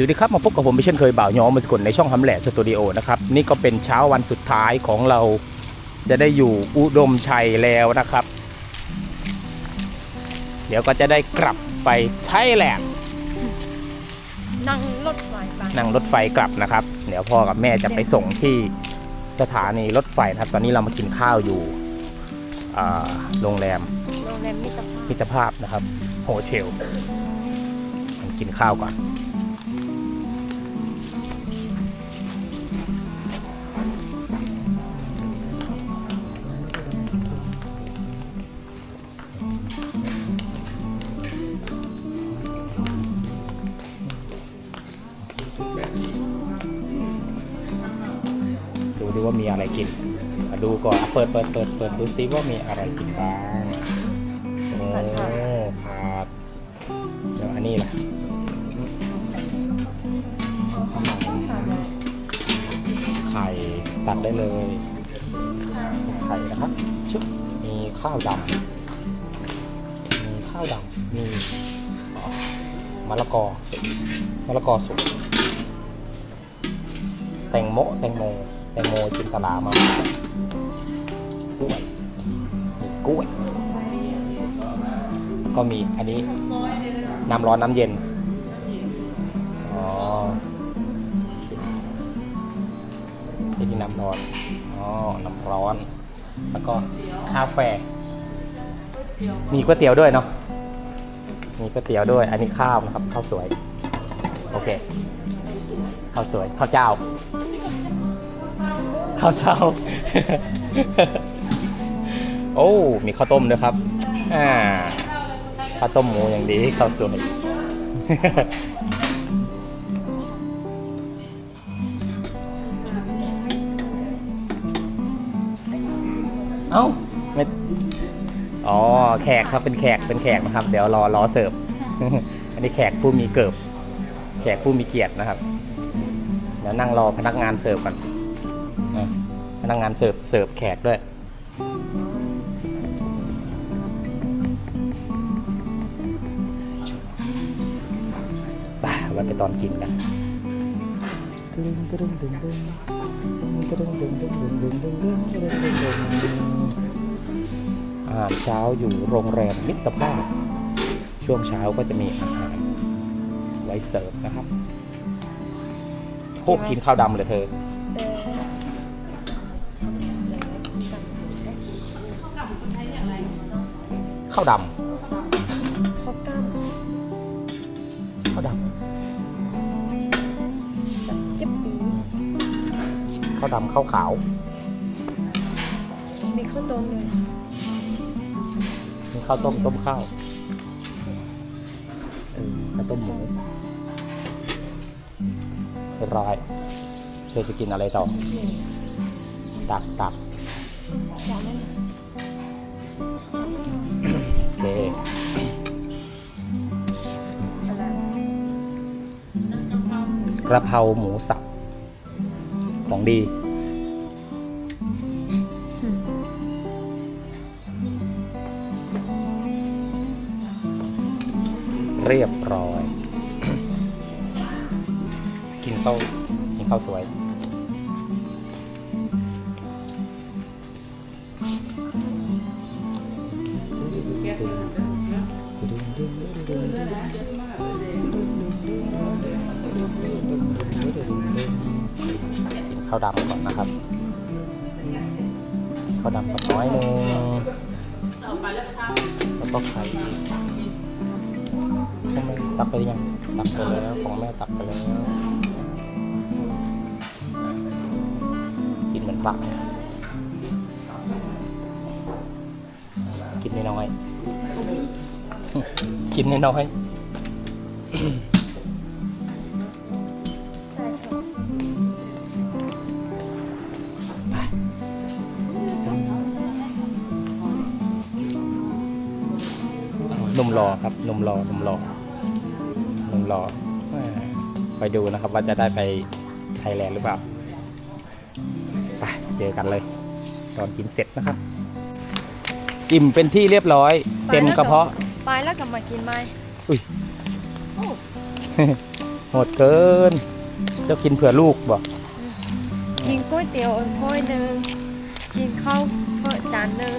สวัสดีครับมาพบกับผมไม่เช่นเคยบ่าวย้อมมาสกุลในช่องทำแหล่สตูดิโอนะครับนี่ก็เป็นเช้าวันสุดท้ายของเราจะได้อยู่อุดมชัยแล้วนะครับ เดี๋ยวก็จะได้กลับไปไทยแลนด์นั่งรถไฟไปนั่งรถไฟกลับนะครับ เดี๋ยวพ่อกับแม่จะไปส่งที่สถานีรถไฟนะครับ ตอนนี้เรามากินข้าวอยู่อ่าโรงแรมโรงแรมมิตรภาพมิตรภาพนะครับโฮเทลมากินข้าวก่อน ดูว่ามีอะไรกินมาดูก่อนเปิดเปิดเปิดเปิดดูซิว่ามีอะไรกินบ้างโอ้ผัดเดี๋ยวอันนี้ล่ะไข่ตัดได้เลยไข่นะครับชึบมีข้าวดำมีข้าวดำมีมะละกอมะละกอสุกแตงโมแตงโม แตงโมจินตลามากล้วยมีกล้วย ก็มีอันนี้น้ำร้อนน้ำเย็น อ๋อนี่น้ำร้อน อ๋อ น้ำร้อน แล้วก็คาเฟ่มีก๋วยเตี๋ยวด้วยเนาะ มีก๋วยเตี๋ยวด้วย อันนี้ข้าวนะครับ ข้าวสวย โอเค ข้าวสวย ข้าวเจ้า ข้าวเจ้า โอ้ มีข้าวต้มด้วยครับ อ่า ข้าวต้มหมูอย่างดีข้าวสวยเอ้าไม่อ๋อ แขกครับ เป็นแขก เป็นแขกนะครับ เดี๋ยวรอรอเสิร์ฟ อันนี้แขกผู้มีเกิบ แขกผู้มีเกียรตินะครับ เดี๋ยวนั่งรอพนักงานเสิร์ฟก่อน นักงานเสิร์ฟเสิร์ฟแขกด้วย ไปไว้ไปตอนกินกันอาหารเช้าอยู่โรงแรมมิตรภาพ ช่วงเช้าก็จะมีอาหารไว้เสิร์ฟนะครับโคกกินข้าวดำเลยเธอ ข้าวดเขากล้ามำข้าวดเจ็บปีำข้าวดำข้าวขาว มีข้าวต้มเลยมีข้าวต้มต้มข้าวเออข้าวต้มหมูเรียบร้อยเธอจะกินอะไรต่อนี่ตักตัก เอะไรกระเพราหมูสับ ของดี เรียบร้อย กินข้าวกินข้าวสวย ข้าวดำก่อนนะครับข้าวดำกับน้อยหนึงแล้วก็ไข่ตักไปยังตักไปแล้วของแม่ตักไปแล้วกินเหมือนพระกินน้อยกินน้อย หนุ่มรอครับหนุ่มรอหนุ่มรอหนุ่มรอแหม่ไปดูนะครับว่าจะได้ไปไทยแลนด์หรือเปล่าไปเจอกันเลย ตอนกินเสร็จนะครับ อิ่มเป็นที่เรียบร้อย เต็มกระเพาะไปแล้วกลับมากินไหมอุ้ยโอ้โหดเกินเจ้ากินเผื่อลูกบ่กินก๋วยเตี๋ยวถ้วยหนึ่งกินข้าวถ้วยจานหนึ่ง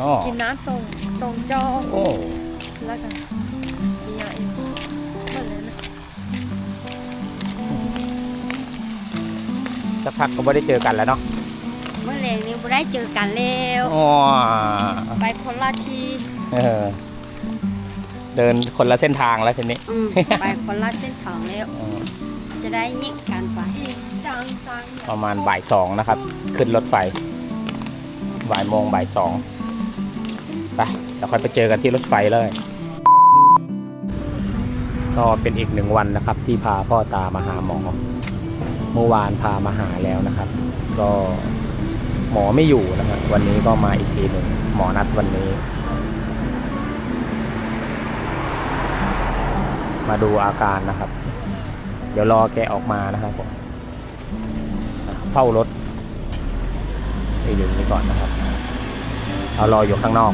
อ๋อกินน้ำส่งส่งจอโอ้ แล้วก็กินอย่างอื่นหมดเลยนะสักพักก็ไม่ได้เจอกันแล้วเนาะเมื่อไหร่นี้บ่ได้เจอกันแล้วอ๋อไปคนละทีเออ เดินคนละเส้นทางแล้วทีนี้อืมไปคนละเส้นทางแล้วอืมจะได้ยิกกันไปจังจังประมาณบ่ายสองนะครับ ขึ้นรถไฟบ่ายโมงบ่ายสองไปเดี๋ยวค่อยไปเจอกันที่รถไฟเลย ก็เป็นอีกหนึ่งวันนะครับ ที่พาพ่อตามาหาหมอ เมื่อวานพามาหาแล้วนะครับ ก็หมอไม่อยู่นะครับวันนี้ก็มาอีกทีหนึ่งหมอนัดวันนี้ มาดูอาการนะครับ เดี๋ยวรอแกออกมานะครับผมเฝ้ารถไปอยู่นี่ก่อนนะครับ เอารออยู่ข้างนอก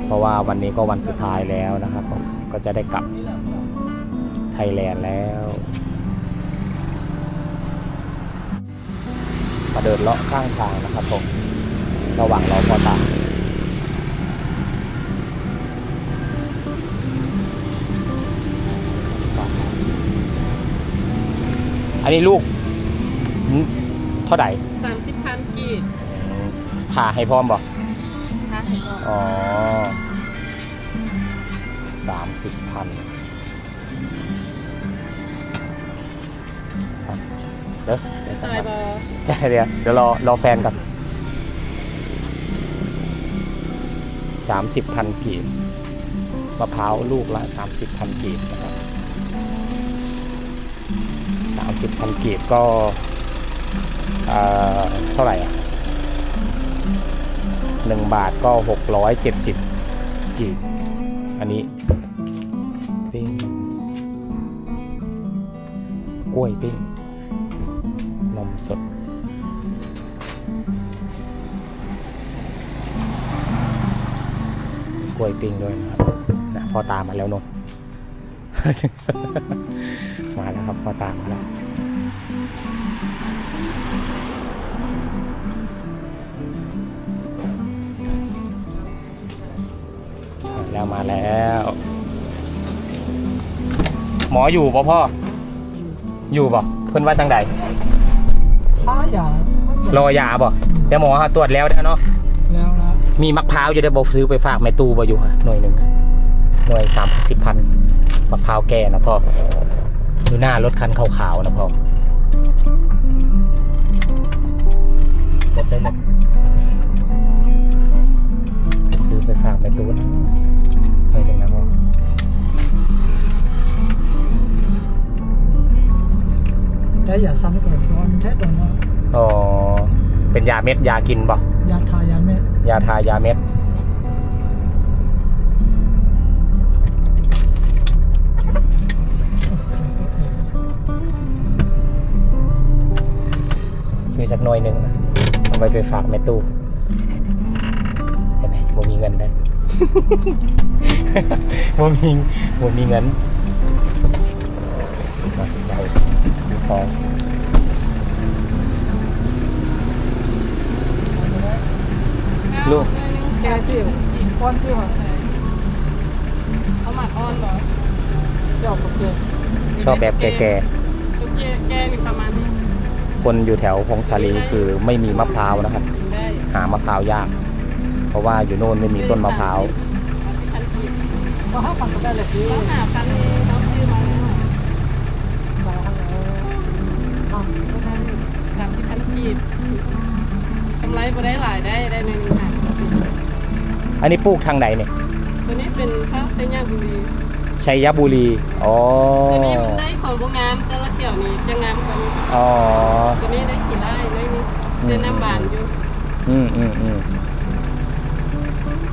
เพ ราะว่าวันนี้ก็วันสุดท้ายแล้วนะครับผมก็จะได้กลับไทยแลนด์แล้ว มาเดินเลาะข้างทางนะครับผมระหว่างรอพอตาอันนี้ลูกหึเท่าไหร่สามสิบพันกีบผ่าให้พร้อมบอกค่ะให้ก่อนอ๋อ สามสิบพันเดี๋ยวจะซอยบอเดี๋ยวเดี๋ยวรอรอแฟนก่อนสามสิบพันกีบมะพร้าวลูกละสามสิบพันกีบนะครับสามสิบพันกีบก็เอ่อเท่าไหร่อะหนึ่งบาทก็หกร้อยเจ็ดสิบกีบ อันนี้ปิ้งกล้วยปิ้งนมสดกล้วยปิ้งด้วยนะครับนะพ่อตามมาแล้วนนมาแล้วครับพ่อตามมาแล้ว แล้วมาแล้ว หมออยู่ป่ะพ่อ อยู่ป่ะเพิ่นว่าจังใดค้ายารอยาป่ะเดี๋ยวหมอหาตรวจแล้วเด้อเนาะแล้วนะมีมะพร้าวอยู่ได้บอกซื้อไปฝากแม่ตู้บ่อยู่ฮะหน่วยหนึ่งอะหน่วยสามสิบพันมะพร้าวแก่นะพ่อดูหน้ารถคันขาวๆนะพ่อหมดได้หมดซื้อไปฝากแม่ตู้นะ แต่อย่าซ้ำกับร้อนแท้ตรงว่าอ๋อ เป็นยาเม็ดยากินบ่ยาทายาเม็ดยาทายาเม็ด ซื้อสักหน่วยหนึ่งนะเอาไปไปฝากแม่ตู้เห็นไหมบ่มีเงินได้ บ่มีบ่มีเงิน ซื้อของลูกแกจิ๋วก้อนจิ๋วเขาหมักอ้อนบอเจ้าปกเกตชอบแบบแก่ตัวแก่แก่นี่ประมาณนี้ๆคนอยู่แถวพงศาลีคือไม่มีมะพร้าวนะครับได้หามะพร้าวยาก เพราะว่าอยู่โน่นไม่มีต้นมะพร้าวสามสิบพันกีบก็ห้าพันก็ได้เลยพี่เขาหาพันเกีบกำไรบ่ได้หลายได้ได้ในหนึ่งหันอันนี้ปลูกทางไหนเนี่ยตัวนี้เป็นข้าวเส้นย่างบุรีชัยบุรี อ๋อ ตัวนี้มันได้ของโรงงานแต่ละเกี่ยวนี้จะงามกว่านี้อ๋อ ตัวนี้ได้กี่ไร่ไม่มีเดินน้ำบานอยู่ อืมอืมอืม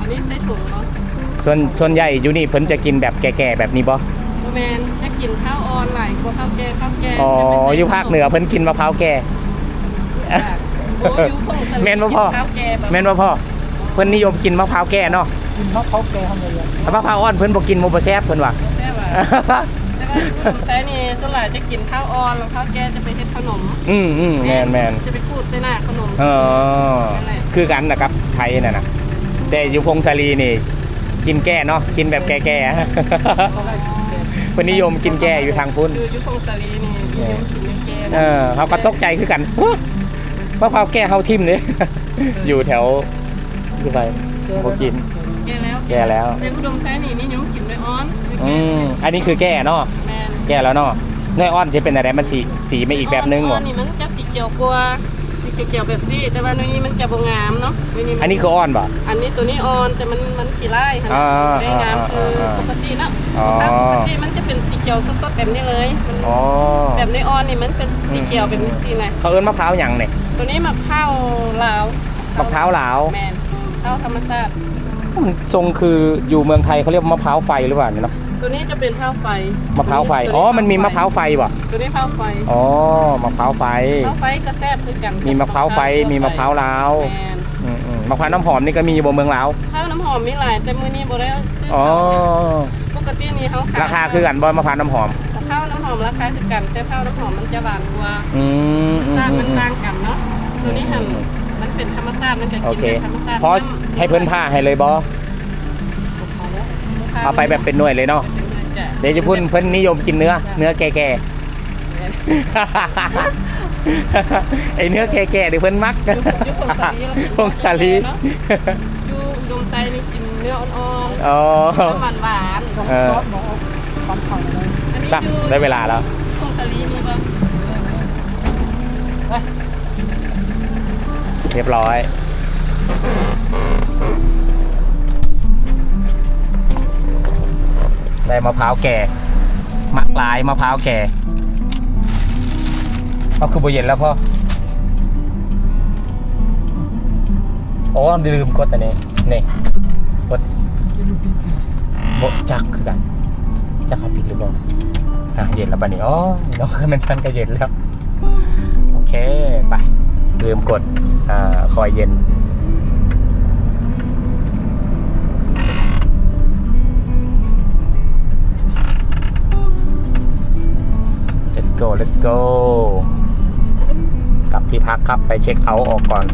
อันนี้ใส่ถุงเนาะส่วนส่วนใหญ่อยู่นี่เพิ่นจะกินแบบแก่ๆแบบนี้บ่โมแมนจะกินข้าวออนหลายกว่าข้าวแก่ข้าวแก่อ๋อ จะไปใส่อยู่ภาคเหนือเพิ่นกินมะพร้าวแก่ แม่นบ่พ่อกิข้าวแก่แบบแม่นว่าพ่อเพิ่นนิยมกินมะพร้าวแก่เนาะกินมะพร้าวแกทำไงอะถ้ามะพร้าวอ่อนเพิ่นบ่กินบ่บ่แซ่บเพิ่นว่าแซ่บอะแต่ว่าขนมแซ่นี่ส่วนใหญ่จะกินข้าวอ่อนแล้วข้าวแกจะไปเฮ็ดขนม อืมอืมแมนแมนจะไปขูดใส่หน้าขนมเออนั่นแหละคือกันนะครับไทยน่ะนะแต่อยู่พงศาลีนี่ กินแก้เนาะกินแบบแก่ๆเขาได้กินแกเพิ่นนิยมกินแก้อยู่ทางพุ่นอยู่ยุคพงศาลีนี่นิยมกินเนื้อแกงเออเขาก็ตกใจคือกันฮะ มะพร้าวแก้เฮาทิ่มเนี่ย อยู่แถวคือไปบ่กิน แกแล้วแก้แล้ว เซอุดมแซ่นี่นิยมกินด้วยอ้อนด้วยอืแกมอันนี้คือแก้เนาะแมนแก้แล้วเนาะเนื้ออ่อนจะเป็นอะไรมันสีสีไม่อีกแบบนึงอ้บ่อนนี่มันจะสีเขียวกว่าสีเขียวๆแบบซี่แต่ว่าในนี้มันจะบ่งามเนาะใมัอันนี้คืออ่อนบ่อันนี้ตัวนี้อ่อนแต่มันมันขี้ไล่ค่ะอ่าได้งามคืออาปกติเนาะอ๋อ ถ้าปกติมันจะเป็นสีเขียวสดๆแบบนี้เลยมันอ๋อแบบในอ่อนนี่มันเป็นสีเขียวแบบนี้สินะเขาเอิ้นมะพร้าวหยังเนี่ย ตัวนี้มะพร้าวลาวมะพร้าวลาวแมนข้าวธรรมชาติมันทรงคืออยู่เมืองไทยเขาเรียกว่ามะพร้าวไฟหรือเปล่าเนี่ยเนาะตัวนี้จะเป็นข้าวไฟมะพร้าวไฟอ๋อมันมีมะพร้าวไฟบ่ตัวนี้ข้าวไฟอ๋อมะพร้าวไฟข้าวไฟก็แซ่บคือกันมีมะพร้าวไฟมีมะพร้าวลาวแมนอืมอืมมะพร้าวน้ำหอมนี่ก็มีอยู่บนเมืองลาวข้าวน้ำหอมมีหลายแต่มื้อนี้บ่ได้ซื้ออ๋อเขาปกตินี่เขาขายราคาคือกันบ่มะพร้าวน้ำหอม ข้าวน้ำหอมราคาคือกัน แต่ข้าวน้ำหอมมันจะหวานกว่าอืมอืมสร้างอืมันมต่างกันเนาะตัวนี้หั่นมันเป็นธรรมชาติมันจะโอกินเคเป็นธรรมชาติเพราะให้เพิ่นผ้าให้เลยบ่เอาไปแบบเป็นหน่วยเลยเนาะเดี๋ยวจะพูดเพิ่นนิยมกินเนื้อ เนื้อแก่ๆ ไอเนื้อแก่ๆเดี๋ยวเพิ่นมักพงศาลีอยู่อุดมไซนี่กินเนื้ออ่อนอ๋อๆน้ำมันหวานจอดเออจอดหมอฟันเข่าเลยอันนี้ ได้อยู่ได้เวลาแล้วพงศาลีมีบ่เรียบร้อย ได้มะพร้าวแก่ มักลายมะพร้าวแก่เอาคือโบเย็นแล้วพ่ออ๋อลืมกดอันนี้นี่กดกินลูกปิดโบจักคือกัน จักเขาปิดหรือเปล่าอะเย็นแล้วปะนี่อ๋อน้องมันชันก็เย็นแล้ว โอเค ไปลืมกดอ่าคอยเย็น let's go let's go กลับที่พักครับไปเช็คเอาท์ออกก่อน